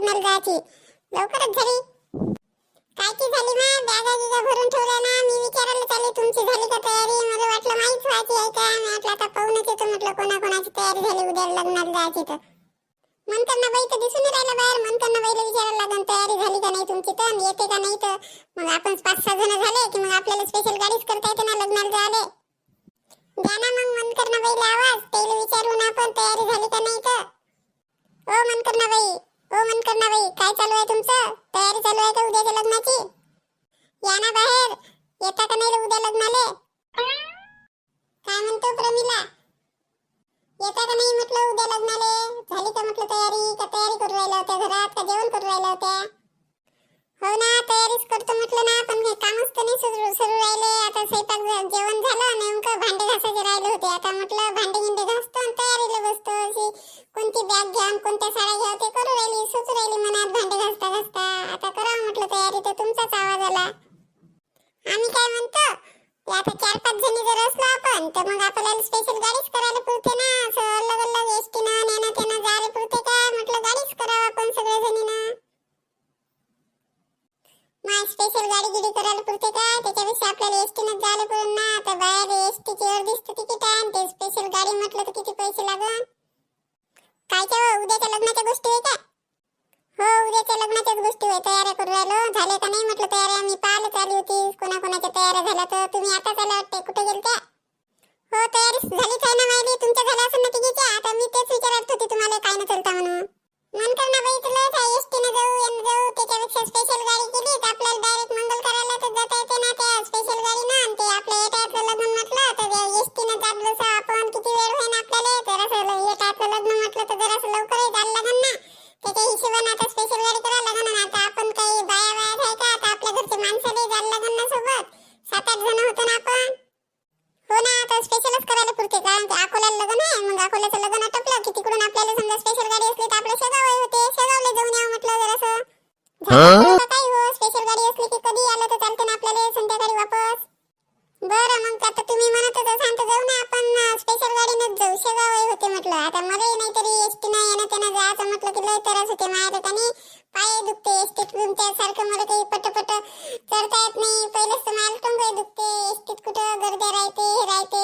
लग्नाला जायची. लवकरच झाली. कायची झाली ना बॅगा गिगा भरून ठेवल्या ना मी विचारायला चालली तुमची झाली का तयारी? मला वाटलं माहीत व्हायची आहे का? मी म्हटलं आता पाहूनच येतो. म्हटलं कोणाकोणाची तयारी झाली? उद्या लग्नाला जायची तर. म्हणताना बाई तर दिसून नाही राहिलं बाहेर. म्हणताना बाईला विचारायला लागेल तयारी झाली का नाही तुमची तर? येते का नाही तर? मग आपण पाच सहा जण झाले की मग आपल्याला स्पेशल गाडीच करता येते ना लग्नाला जायला. द्या ना मग मनकरणा बाईला आवाज. त्याला विचारून आपण तयारी झाली का नाही तर? हो, ओ मनकरणा बाई. हो, ओ मनकरणा बाई. काय चालू आहे तुमचं? तयारी चालू आहे का उद्याच्या लग्नाची? या ना बाहेर. येता का नाही उद्या लग्नाले? काय म्हणतो प्रमिला? येता का नाही म्हटलं उद्या लग्नाले? झाली का म्हटलं तयारी? का तयारी करू राहिल्या होत्या घरात? का जेवण करू राहिल्या होत्या? हो ना तयारीच करतो म्हटलं ना पण हे कामच तर नाही सुरू सुरू राहिले. आता स्वयंपाक झा- जेवण झालं नेमकं भांडे घासायचे राहिले होते. आता म्हटलं भांडे गिंडे घासतो आणि तयारीला बसतो. अशी कोणती बॅग घ्या आणि कोणत्या साड्या घ्या ते करू राहिली सुचू राहिली मनात भांडे घासता घासता. आता करावं म्हटलं तयारी तर तुमचाच आवाज आला. आम्ही काय म्हणतो ते आता चार पाच जणी जर असलो आपण तर मग आपल्याला स्पेशल गाडीच करायला पुरते ना. असं अलग अलग एसटीनं नेणं त्यानं जायला पुरते काय म्हटलं गाडीच करावं आपण सगळ्या जणीनं मग स्पेशल गाडी गिडी करायला पुरते का? त्याच्यापेक्षा आपल्याला एसटीनं जायला पुरेल ना. आता बाहेर एसटीची अर्धीच दिसतं तिकीट आहे ते स्पेशल गाडी म्हटलं तर किती पैसे लागन? कायच्या हो, उद्याच्या लग्नाच्या गोष्टी आहे का? हो उद्याच्या लग्नाच्याच गोष्टी आहे तयाऱ्या करू राहिलो. झाले का नाही म्हटलं तयाऱ्या? मी पाहायला चालली होती. कोणाकोणाच्या तयाऱ्या झाल्या तर तुम्ही आता चालल्या वाटते कुठे गेलत्या? हो तयारी झालीच आहे ना माहिती तुमच्या झाल्या असं ना तिघीच्या. आता मी तेच विचारत होती तुम्हाला काय न चलता म्हणून. मन कर ना बाई तुला काय एसटीनं जाऊ यानं जाऊ. त्याच्यापेक्षा स्पेशल गाडी केली कारण ते अकोल्याला लग्न आहे. मग अकोल्याचं लग्न आटपलं की तिकडून आपल्याला समजा स्पेशल गाडी असली तर आपलं शेगाव होते. शेगावला जाऊन यावं म्हटलं जरासं. झालं काही हो स्पेशल गाडी असली की कधी आलं तर चालते ना आपल्याला संध्याकाळी वापस. बरं मग आता तुम्ही म्हणत होता सांगतो जाऊ ना आपण स्पेशल गाडीनंच जाऊ. शेगाव होते म्हटलं. आता मलाही नाही तरी एसटी नाही येणं त्यानं जायचं म्हटलं की लय त्रास होते माझ्या ठिकाणी पाय दुखते एसटीत तुमच्या सारखं मला काही पटपट चढता येत नाही. पहिलेच तर मला टोंगळे दुखते. एसटीत कुठं गर्द्या राहते हे राहते.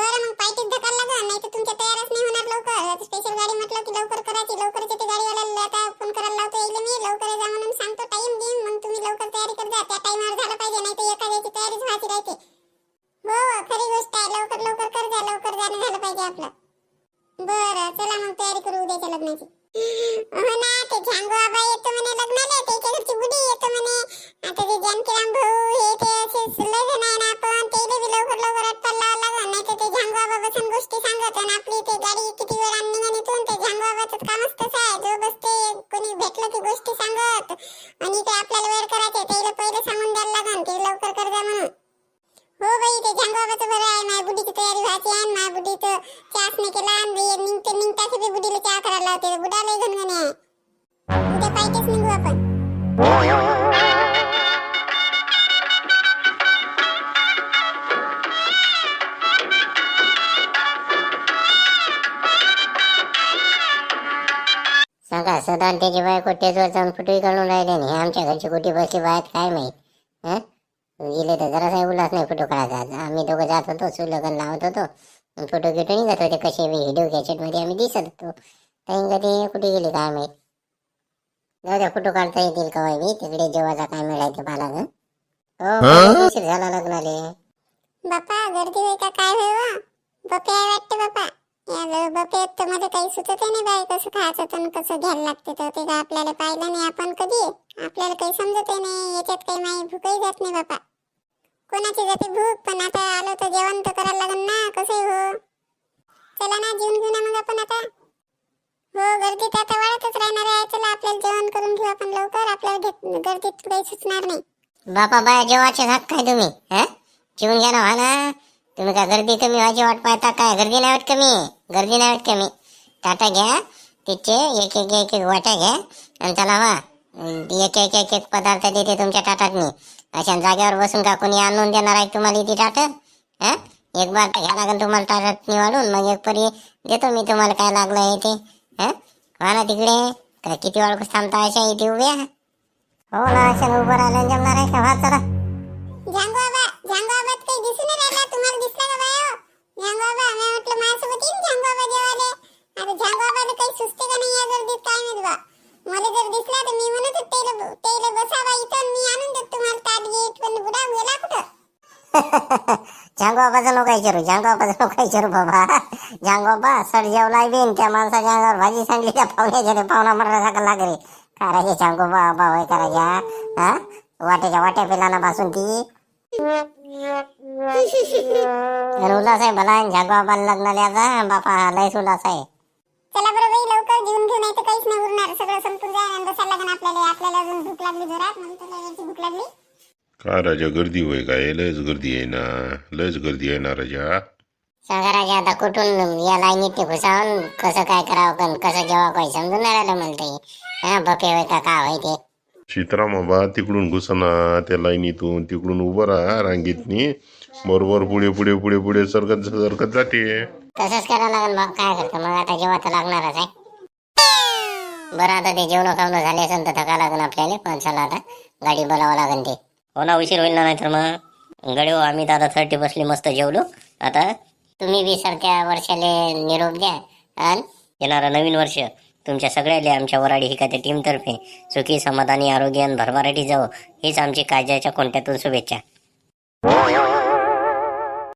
बरं मग पायटीत धकाल लागल. नाही तर तुमच्या तयारच नाही होणार लवकर. स्पेशल गाडी म्हटलं की लवकर करायची. लवकर ते गाडीवाला आता फोन करायला लावतो येईल मी. लवकर जा म्हणून सांगतो टाइम देईन मग तुम्ही लवकर तयारी कर जा. त्या टाइमवर झालं पाहिजे नाही तर एखाद्याची तयारीच व्हायची राहते. हो खरी गोष्ट आहे. लवकर लवकर कर जा. लवकर जाणं झालं पाहिजे आपलं. बरं चला मग तयारी करू उद्याच्या लग्नाची. हो ना ते झांगो चहाच निघते निघताच बी बुडीला चहा करायला लावते. बुडाला घनगणे आहे उद्या पाहिजेच निघू आपण. सांगा सदा त्याची बायको टेजवर जाऊन फुटवी काढून राहिले नाही हे आमच्या घरची कुठे बसली बाहेर काय माहीत? हं? गेले तर जरासा उल्हास नाही फोटो काढायचा आम्ही दोघं जात होतो सुलगन लावत होतो. फोटो गिटो निघत होते कसे व्हिडिओ कॅसेटमध्ये आम्ही दिसत होतो. काही कधी कुठे गेले काय माहीत? जाऊ द्या फोटो काढता येतील का मी तिकडे जेवायचा काय मिळायचं मला हो उशीर झाला लग्नाले. बापा गर्दी होय का? काय बपे आहे वाटते बापा. या बपे तर मध्ये काही सुचत नाही बाई. कसं खायचं तर कसं घ्यायला लागते तर ते काय आपल्याला पाहिलं नाही आपण कधी. आपल्याला काही समजत नाही. याच्यात काही माही भूकही जात नाही बापा. कोणाची जाते भूक? पण आता आलो तर जेवण तर करायला लागेल ना. कसे हो. चला ना जेवण घेऊ ना मग आपण आता. हो गर्दीत आता वाढतच राहणार आहे. चला आपल्याला जेवण करून घेऊ आपण लवकर. आपल्याला गर्दीत काही सुचणार नाही. बापा बाया जेवाचे हात काय तुम्ही? हं? जेवून घ्या ना ना. तुम्ही काय गर्दी कमी व्हायची वाट पाहता काय? गर्दी नाही वाट कमी. गर्दी नाही वाट कमी. टाटा घ्या. तिचे एक एक एक एक वाट्या घ्या. आणि चला वा एक एक एक एक पदार्थ देते तुमच्या टाटातनी अशा जागेवर बसून का कोणी आणून देणार आहे तुम्हाला ती ताट हं? एक बार घ्या लागेल तुम्हाला ताटातनी निवाडून मग एक परी देतो मी तुम्हाला काय लागलं आहे ते. हं? व्हा ना तिकडे. का किती वेळ थांबता अशा इथे उभ्या हो ना अशा उभं राहिलं जमणार आहे का? वा चला. झांगो बाबा झांगो बाबा काही दिसून राहिला. तुम्हाला दिसला का बाय हो? झांगो बाबा मी म्हटलं माझ्यासोबत येईन झांगो बाबा जेवाले आता झांगो बाबाला काही सुचते का नाही या गर्दीत काय माहीत बा मला जर दिसला तर मी म्हणत होते तेले तेले बसावा इथं आणि मी आणून देतो तुम्हाला ताट गीट पण बुडा गेला कुठं झांगो हो बाबाचं नको विचारू झांगो हो बाबाचं विचारू बाबा? झांगो सड जेवलाय बिन त्या माणसाच्या अंगावर भाजी सांडली त्या पाहुण्याच्या ते पाहुणा मरण्यासारखं लागले करायचे झांगो बाबा होय करायच्या हा? वाट्याच्या वाट्या पिलाना पासून ती. आणि उल्हास आहे भला आणि झांगो लग्न लिहायचा बापा लयच उल्हास आहे चला बरं बाई लवकर जेवून घेऊन नाही तर काहीच नाही उरणार. सगळं संपून जाईल आणि बसायला लागणार आपल्याला. आपल्याला अजून भूक लागली घरात म्हणून भूक लागली. का राजा गर्दी होय काय? लयच गर्दी आहे ना. लयच गर्दी आहे ना राजा. सांगा राजा आता कुठून या लाईनीत घुसावून कसं काय करावं पण कसं जेव्हा काही समजून नाही राहिलं म्हणते हा बपे होय का का होय ते? सीताराम बाबा तिकडून घुसना त्या लाईनीतून तिकडून उभं राहा रांगेतनी. बरोबर पुढे पुढे पुढे पुढे सरकत सरकत जाते तसंच करावं लागेल मग. काय करतं मग? आता जेव्हा तर लागणारच आहे. बरं आता ते जेवण खावणं झाले असेल तर थका लागेल आपल्याला. पण चला आता गाडी बोलावं लागेल ते. हो ना उशीर होईल ना नाहीतर मग. गडी हो आम्ही तर आता थर्टी बसली मस्त जेवलो. आता तुम्ही बी सरत्या वर्षाले निरोप द्या आणि येणारं नवीन वर्ष. तुमच्या सगळ्याले आमच्या वराडी हिकाच्या टीमतर्फे सुखी समाधानी आरोग्य आणि भरभराटी जावं. हीच आमची काळजाच्या कोणत्यातून शुभेच्छा.